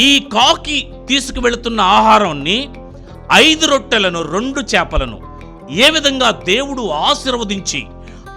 ఈ కాకి తీసుకువెళుతున్న ఆహారాన్ని ఐదు రొట్టెలను రెండు చేపలను ఏ విధంగా దేవుడు ఆశీర్వదించి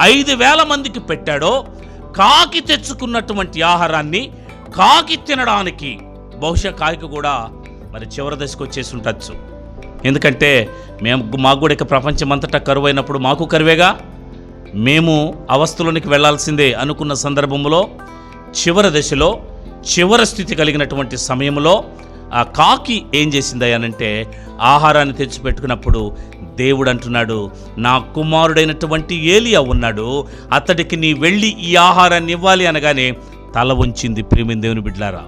ఐదు వేల మందికి పెట్టాడో కాకి తెచ్చుకున్నటువంటి ఆహారాన్ని కాకి తినడానికి బహుశా కాకి కూడా మరి చివరి దశకు వచ్చేసి ఉండొచ్చు. ఎందుకంటే మేము మాకు కూడా ఇక ప్రపంచం అంతటా కరువు అయినప్పుడు మాకు కరువేగా? మేము అవస్థలోనికి వెళ్ళాల్సిందే అనుకున్న సందర్భంలో చివరి దశలో చివరి స్థితి కలిగినటువంటి సమయంలో ఆ కాకి ఏం చేసిందయ్యానంటే ఆహారాన్ని తెచ్చిపెట్టుకున్నప్పుడు దేవుడు అంటున్నాడు నా కుమారుడైనటువంటి ఏలియా ఉన్నాడు అతడికి నీ వెళ్ళి ఈ ఆహారాన్ని ఇవ్వాలి అనగానే తల వంచింది ప్రేమిని దేవుని బిడ్లారా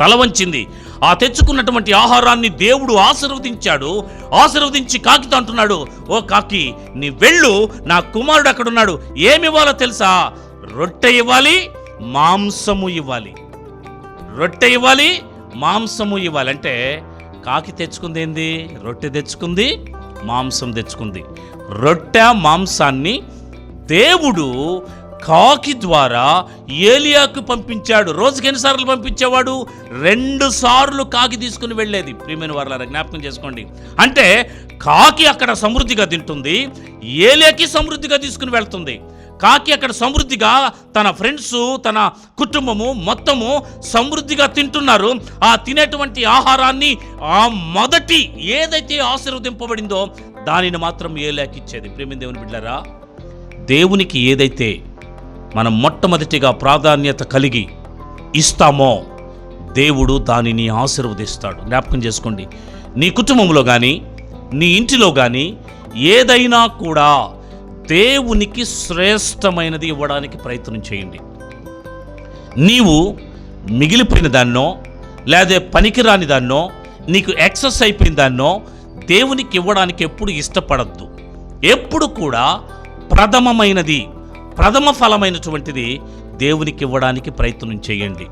తల వంచింది. ఆ తెచ్చుకున్నటువంటి ఆహారాన్ని దేవుడు ఆశీర్వదించాడు ఆశీర్వదించి కాకితో అంటున్నాడు ఓ కాకి నీ వెళ్ళు నా కుమారుడు అక్కడున్నాడు ఏమి ఇవ్వాలో తెలుసా? రొట్టె ఇవ్వాలి మాంసము ఇవ్వాలి. రొట్టె ఇవ్వాలి మాంసము ఇవ్వాలి. అంటే కాకి తెచ్చుకుంది ఏంది? రొట్టె తెచ్చుకుంది మాంసం తెచ్చుకుంది. రొట్టె మాంసాన్ని దేవుడు కాకి ద్వారా ఏలియాకు పంపించాడు. రోజుకి ఎన్నిసార్లు పంపించేవాడు? రెండు సార్లు కాకి తీసుకుని వెళ్ళేది. ప్రియమైన వారులారా జ్ఞాపకం చేసుకోండి. అంటే కాకి అక్కడ సమృద్ధిగా తింటుంది ఏలియాకి సమృద్ధిగా తీసుకుని వెళ్తుంది. కాకి అక్కడ సమృద్ధిగా తన ఫ్రెండ్స్ తన కుటుంబము మొత్తము సమృద్ధిగా తింటున్నారు. ఆ తినేటువంటి ఆహారాన్ని ఆ మొదటి ఏదైతే ఆశీర్వదింపబడిందో దానిని మాత్రం ఏ ఇచ్చేది. ప్రేమ దేవుని బిడ్డారా దేవునికి ఏదైతే మనం మొట్టమొదటిగా ప్రాధాన్యత కలిగి ఇస్తామో దేవుడు దానిని ఆశీర్వదిస్తాడు. జ్ఞాపకం చేసుకోండి. నీ కుటుంబంలో కానీ నీ ఇంటిలో కానీ ఏదైనా కూడా దేవునికి శ్రేష్టమైనది ఇవ్వడానికి ప్రయత్నం చేయండి. నీవు మిగిలిపోయిన దాన్నో లేదా పనికిరాని దాన్నో నీకు ఎక్సెస్ అయిపోయిన దాన్నో దేవునికి ఇవ్వడానికి ఎప్పుడు ఇష్టపడద్దు. ఎప్పుడు కూడా ప్రథమమైనది ప్రథమ ఫలమైనటువంటిది దేవునికి ఇవ్వడానికి ప్రయత్నం చేయండి.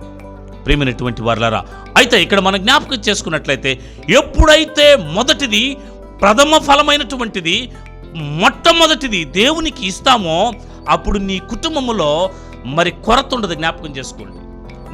ప్రేమైనటువంటి వారులారా అయితే ఇక్కడ మనం జ్ఞాపకం చేసుకున్నట్లయితే ఎప్పుడైతే మొదటిది ప్రథమ ఫలమైనటువంటిది మొట్టమొదటిది దేవునికి ఇస్తామో అప్పుడు నీ కుటుంబములో మరి కొరత ఉండదు జ్ఞాపకం చేసుకోండి.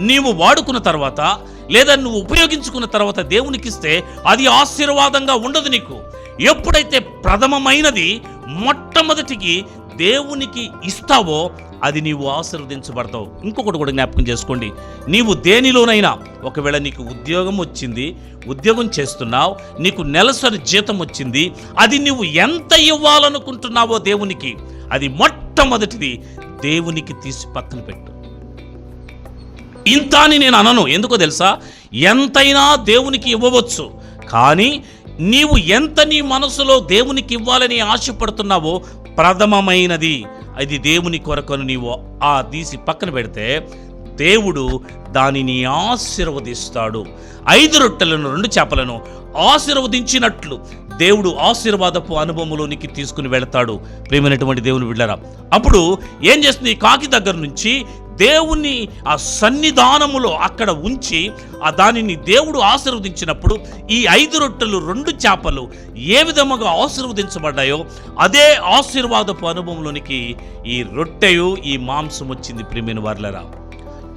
నీవు వాడుకున్న తర్వాత లేదా నువ్వు ఉపయోగించుకున్న తర్వాత దేవునికి ఇస్తే అది ఆశీర్వాదంగా ఉండదు నీకు. ఎప్పుడైతే ప్రథమమైనది మొట్టమొదటికి దేవునికి ఇస్తావో అది నీవు ఆశీర్వదించబడతావు. ఇంకొకటి కూడా జ్ఞాపకం చేసుకోండి. నీవు దేనిలోనైనా ఒకవేళ నీకు ఉద్యోగం వచ్చింది ఉద్యోగం చేస్తున్నావు నీకు నెలసరి జీతం వచ్చింది అది నీవు ఎంత ఇవ్వాలనుకుంటున్నావో దేవునికి అది మొట్టమొదటిది దేవునికి తీసి పక్కన పెట్టు. ఇంత అని నేను అనను. ఎందుకో తెలుసా? ఎంతైనా దేవునికి ఇవ్వవచ్చు. కానీ నీవు ఎంత నీ మనసులో దేవునికి ఇవ్వాలని ఆశపడుతున్నావో ప్రథమమైనది. అది దేవుని కొరకును నీవు ఆ తీసి పక్కన పెడితే దేవుడు దానిని ఆశీర్వదిస్తాడు. ఐదు రొట్టెలను రెండు చేపలను ఆశీర్వదించినట్లు దేవుడు ఆశీర్వాదపు అనుభవంలోనికి తీసుకుని వెళతాడు. ప్రేమైనటువంటి దేవుని బిడ్డరా అప్పుడు ఏం చేస్తుంది? కాకి దగ్గర నుంచి దేవుని ఆ సన్నిధానములో అక్కడ ఉంచి ఆ దానిని దేవుడు ఆశీర్వదించినప్పుడు ఈ ఐదు రొట్టెలు రెండు చేపలు ఏ విధముగా ఆశీర్వదించబడ్డాయో అదే ఆశీర్వాదపు అనుభవంలోనికి ఈ రొట్టెయు ఈ మాంసం వచ్చింది ప్రియమైన వర్లరా.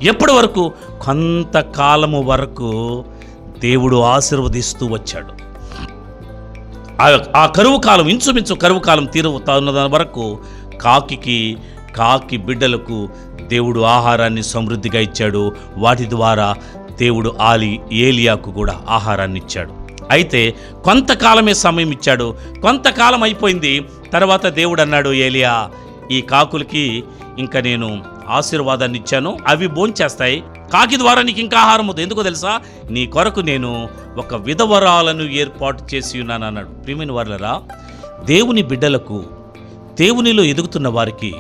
ఎప్పటి వరకు? కొంతకాలము వరకు దేవుడు ఆశీర్వదిస్తూ వచ్చాడు. ఆ- ఆ కరువు కాలం ఇంచుమించు కరువు కాలం తీరుతున్న వరకు కాకికి కాకి బిడ్డలకు దేవుడు ఆహారాన్ని సమృద్ధిగా ఇచ్చాడు. వాటి ద్వారా దేవుడు ఆలి ఏలియాకు కూడా ఆహారాన్ని ఇచ్చాడు. అయితే కొంతకాలమే సమయం ఇచ్చాడు. కొంతకాలం అయిపోయింది. తర్వాత దేవుడు అన్నాడు ఏలియా ఈ కాకులకి ఇంకా నేను ఆశీర్వాదాన్ని ఇచ్చాను. అవి భోంచేస్తాయి. కాకి ద్వారా నీకు ఇంకా ఆహారం ఉంది ఎందుకో తెలుసా? నీ కొరకు నేను ఒక విధవరాలను ఏర్పాటు చేసి ఉన్నాను అన్నాడు. ప్రియమైన వారులరా దేవుని బిడ్డలకు దేవునిలో ఎదుగుతున్న వారికి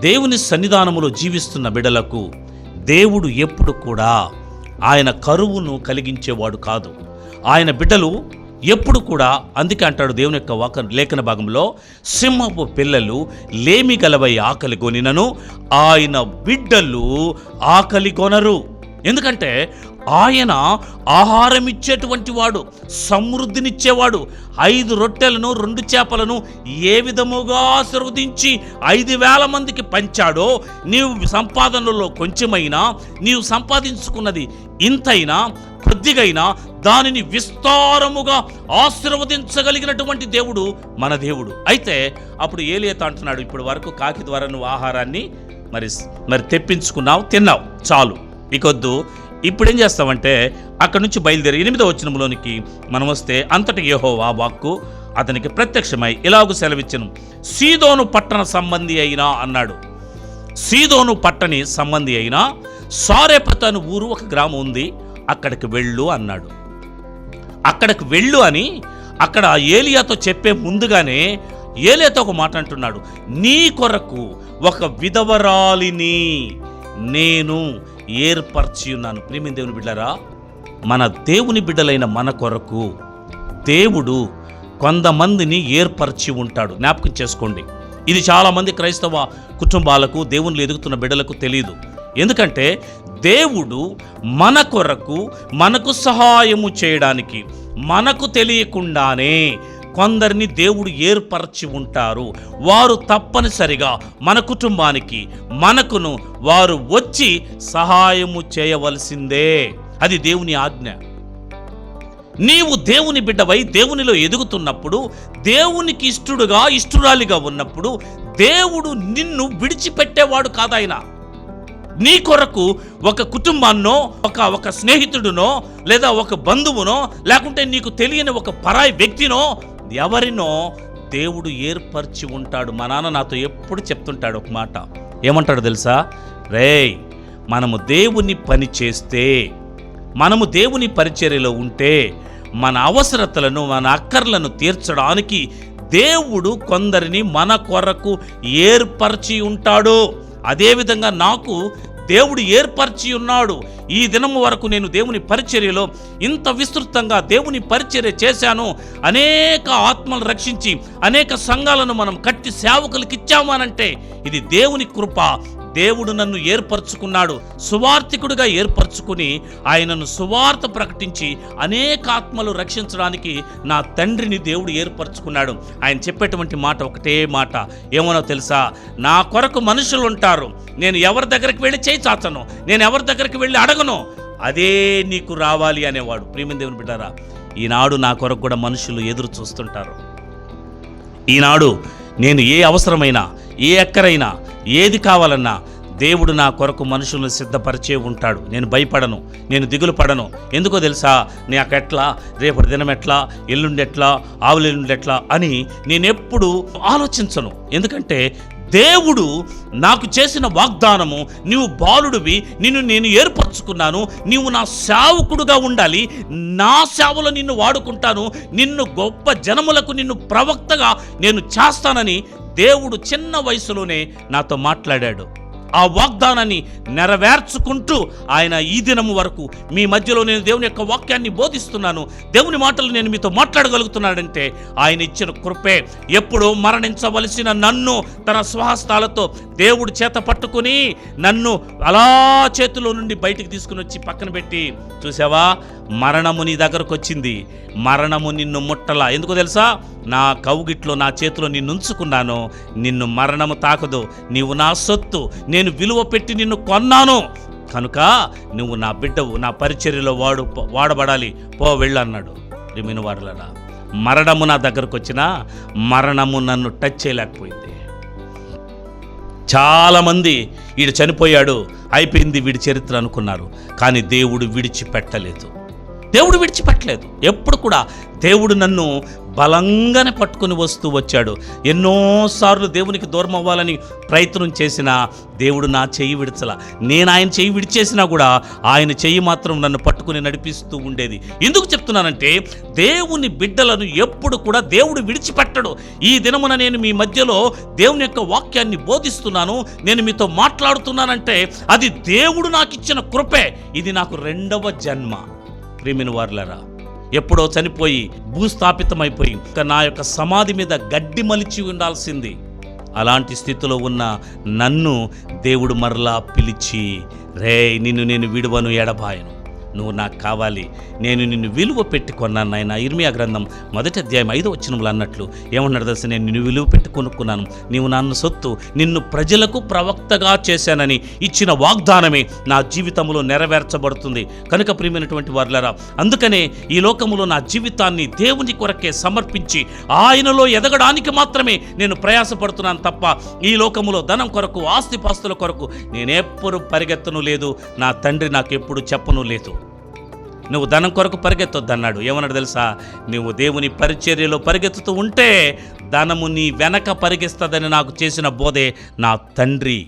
దేవుని సన్నిధానములో జీవిస్తున్న బిడ్డలకు దేవుడు ఎప్పుడు కూడా ఆయన కరువును కలిగించేవాడు కాదు. ఆయన బిడ్డలు ఎప్పుడు కూడా అందుకే అంటాడు దేవుని యొక్క వాక లేఖన భాగంలో సింహపు పిల్లలు లేమి గలవై ఆకలి కొనినను ఆయన బిడ్డలు ఆకలి కొనరు ఎందుకంటే ఆయన ఆహారం ఇచ్చేటువంటి వాడు సమృద్ధినిచ్చేవాడు. ఐదు రొట్టెలను రెండు చేపలను ఏ విధముగా ఆశీర్వదించి ఐదు వేల మందికి పంచాడో నీవు సంపాదనలో కొంచెమైనా నీవు సంపాదించుకున్నది ఇంతైనా కొద్దిగైనా దానిని విస్తారముగా ఆశీర్వదించగలిగినటువంటి దేవుడు మన దేవుడు. అయితే అప్పుడు ఏలియత అంటున్నాడు ఇప్పుడు వరకు కాకి ద్వారా నువ్వు ఆహారాన్ని మరి మరి తెప్పించుకున్నావు తిన్నావు. చాలు. ఇకొద్దు ఇప్పుడు ఏం చేస్తామంటే అక్కడి నుంచి బయలుదేరి ఎనిమిదో వచనంలోనికి మనం వస్తే అంతటి యెహోవా వాక్కు అతనికి ప్రత్యక్షమై ఇలాగు సెలవిచ్చను. సీదోను పట్టణ సంబంధి అయినా అన్నాడు. సీదోను పట్టణి సంబంధి అయినా సారేపత్ ఊరు ఒక గ్రామం ఉంది అక్కడికి వెళ్ళు అన్నాడు. అక్కడికి వెళ్ళు అని అక్కడ ఏలియాతో చెప్పే ముందుగానే ఏలియాతో ఒక మాట అంటున్నాడు. నీ కొరకు ఒక విధవరాలిని నేను ఏర్పరచి ఉన్నాను ప్రేమి దేవుని బిడ్డరా మన దేవుని బిడ్డలైన మన కొరకు దేవుడు కొంతమందిని ఏర్పరిచి ఉంటాడు. జ్ఞాపకం చేసుకోండి. ఇది చాలామంది క్రైస్తవ కుటుంబాలకు దేవుని ఎదుగుతున్న బిడ్డలకు తెలియదు ఎందుకంటే దేవుడు మన కొరకు మనకు సహాయము చేయడానికి మనకు తెలియకుండానే కొందరిని దేవుడు ఏర్పరచి ఉంటారు. వారు తప్పనిసరిగా మన కుటుంబానికి మనకును వారు వచ్చి సహాయము చేయవలసిందే. అది దేవుని ఆజ్ఞ. నీవు దేవుని బిడ్డవై దేవునిలో ఎదుగుతున్నప్పుడు దేవునికి ఇష్టడుగా ఇష్టురాలిగా ఉన్నప్పుడు దేవుడు నిన్ను విడిచిపెట్టేవాడు కాదాయన. నీ కొరకు ఒక కుటుంబాన్నో ఒక ఒక స్నేహితుడునో లేదా ఒక బంధువునో లేకుంటే నీకు తెలియని ఒక పరాయి వ్యక్తినో ఎవరినో దేవుడు ఏర్పరిచి ఉంటాడు. మా నాన్న నాతో ఎప్పుడు చెప్తుంటాడు ఒక మాట. ఏమంటాడు తెలుసా? రేయ్ మనము దేవుని పని చేస్తే మనము దేవుని పరిచర్యలో ఉంటే మన అవసరతలను మన అక్కర్లను తీర్చడానికి దేవుడు కొందరిని మన కొరకు ఏర్పరిచి ఉంటాడు. అదేవిధంగా నాకు దేవుడు ఏర్పరిచి ఉన్నాడు. ఈ దినము వరకు నేను దేవుని పరిచర్యలో ఇంత విస్తృతంగా దేవుని పరిచర్య చేశాను. అనేక ఆత్మలు రక్షించి అనేక సంఘాలను మనం కట్టి సేవకులకు ఇచ్చామనంటే ఇది దేవుని కృప దేవుడు నన్ను ఏర్పరచుకున్నాడు సువార్థికుడిగా ఏర్పరచుకుని ఆయనను సువార్త ప్రకటించి అనేక ఆత్మలు రక్షించడానికి నా తండ్రిని దేవుడు ఏర్పరచుకున్నాడు. ఆయన చెప్పేటువంటి మాట ఒకటే మాట. ఏమనో తెలుసా? నా కొరకు మనుషులు ఉంటారు. నేను ఎవరి దగ్గరికి వెళ్ళి చేయి చాచను? నేను ఎవరి దగ్గరికి వెళ్ళి అడగను? అదే నీకు రావాలి అనేవాడు. ప్రేమ దేవుని బిడ్డారా ఈనాడు నా కొరకు కూడా మనుషులు ఎదురు చూస్తుంటారు. ఈనాడు నేను ఏ అవసరమైనా ఏ ఎక్కరైనా ఏది కావాలన్నా దేవుడు నా కొరకు మనుషులను సిద్ధపరిచే ఉంటాడు. నేను భయపడను నేను దిగులు పడను. ఎందుకో తెలుసా? నాకు ఎట్లా? రేపటి దినం ఎట్లా? ఎల్లుండెట్లా ఆవులు ఆవులెల్లుండి ఎట్లా? అని నేనెప్పుడు ఆలోచించను. ఎందుకంటే దేవుడు నాకు చేసిన వాగ్దానము నీవు బాలుడివి నిన్ను నేను ఏర్పరచుకున్నాను నీవు నా సేవకుడుగా ఉండాలి నా సేవలో నిన్ను వాడుకుంటాను నిన్ను గొప్ప జనములకు నిన్ను ప్రవక్తగా నేను చేస్తానని దేవుడు చిన్న వయసులోనే నాతో మాట్లాడాడు. ఆ వాగ్దానాన్ని నెరవేర్చుకుంటూ ఆయన ఈ దినము వరకు మీ మధ్యలో నేను దేవుని యొక్క వాక్యాన్ని బోధిస్తున్నాను. దేవుని మాటలు నేను మీతో మాట్లాడగలుగుతున్నాడంటే ఆయన ఇచ్చిన కృపే. ఎప్పుడో మరణించవలసిన నన్ను తన స్వహస్తాలతో దేవుడు చేత పట్టుకుని నన్ను అలా చేతిలో నుండి బయటికి తీసుకుని వచ్చి పక్కన పెట్టి చూసావా? మరణము నీ దగ్గరకు వచ్చింది మరణము నిన్ను ముట్టలా. ఎందుకు తెలుసా? నా కౌగిట్లో నా చేతిలో నిన్ను ఉంచుకున్నాను. నిన్ను మరణము తాకదు. నీవు నా సొత్తు. నేను విలువ పెట్టి నిన్ను కొన్నాను. కనుక నువ్వు నా బిడ్డవు నా పరిచర్యలో వాడు వాడబడాలి. పో వెళ్ళన్నాడు. వారులరా మరణము నా దగ్గరకు వచ్చినా మరణము నన్ను టచ్ చేయలేకపోయింది. చాలామంది వీడు చనిపోయాడు. అయిపోయింది వీడి చరిత్ర అనుకున్నారు. కానీ దేవుడు విడిచిపెట్టలేదు. దేవుడు విడిచిపెట్టలేదు. ఎప్పుడు కూడా దేవుడు నన్ను బలంగానే పట్టుకొని వస్తూ వచ్చాడు. ఎన్నోసార్లు దేవునికి దూరం అవ్వాలని ప్రయత్నం చేసినా దేవుడు నా చెయ్యి విడిచల. నేను ఆయన చెయ్యి విడిచేసినా కూడా ఆయన చెయ్యి మాత్రం నన్ను పట్టుకుని నడిపిస్తూ ఉండేది. ఎందుకు చెప్తున్నానంటే దేవుని బిడ్డలను ఎప్పుడు కూడా దేవుడు విడిచిపెట్టడు. ఈ దినమున నేను మీ మధ్యలో దేవుని యొక్క వాక్యాన్ని బోధిస్తున్నాను. నేను మీతో మాట్లాడుతున్నానంటే అది దేవుడు నాకు ఇచ్చిన కృపే. ఇది నాకు రెండవ జన్మ. ప్రేమిన వారులరా. ఎప్పుడో చనిపోయి భూస్థాపితమైపోయి ఇంకా నా యొక్క సమాధి మీద గడ్డి మలిచి ఉండాల్సింది. అలాంటి స్థితిలో ఉన్న నన్ను దేవుడు మరలా పిలిచి రే నిన్ను నేను విడువను ఎడబాయను నువ్వు నాకు కావాలి. నేను నిన్ను విలువ పెట్టి కొన్నాను నాయన. ఇర్మియా గ్రంథం మొదటి అధ్యాయం ఐదో వచ్చినములు అన్నట్లు ఏమన్నాడు తెలుసా? నేను నిన్ను విలువ పెట్టి కొనుక్కున్నాను. నీవు నన్ను సొత్తు నిన్ను ప్రజలకు ప్రవక్తగా చేశానని ఇచ్చిన వాగ్దానమే నా జీవితంలో నెరవేర్చబడుతుంది. కనుక ప్రియమైనటువంటి వారులరా అందుకనే ఈ లోకములో నా జీవితాన్ని దేవుని కొరకే సమర్పించి ఆయనలో ఎదగడానికి మాత్రమే నేను ప్రయాసపడుతున్నాను తప్ప ఈ లోకములో ధనం కొరకు ఆస్తిపాస్తుల కొరకు నేనెప్పుడు పరిగెత్తను లేదు. నా తండ్రి నాకు ఎప్పుడు చెప్పను లేదు. నువ్వు ధనం కొరకు పరిగెత్తొద్దన్నాడు. ఏమన్నాడు తెలుసా? నువ్వు దేవుని పరిచర్యలో పరిగెత్తుతూ ఉంటే ధనము నీ వెనక పరిగెస్తుందని నాకు చేసిన బోధే నా తండ్రి.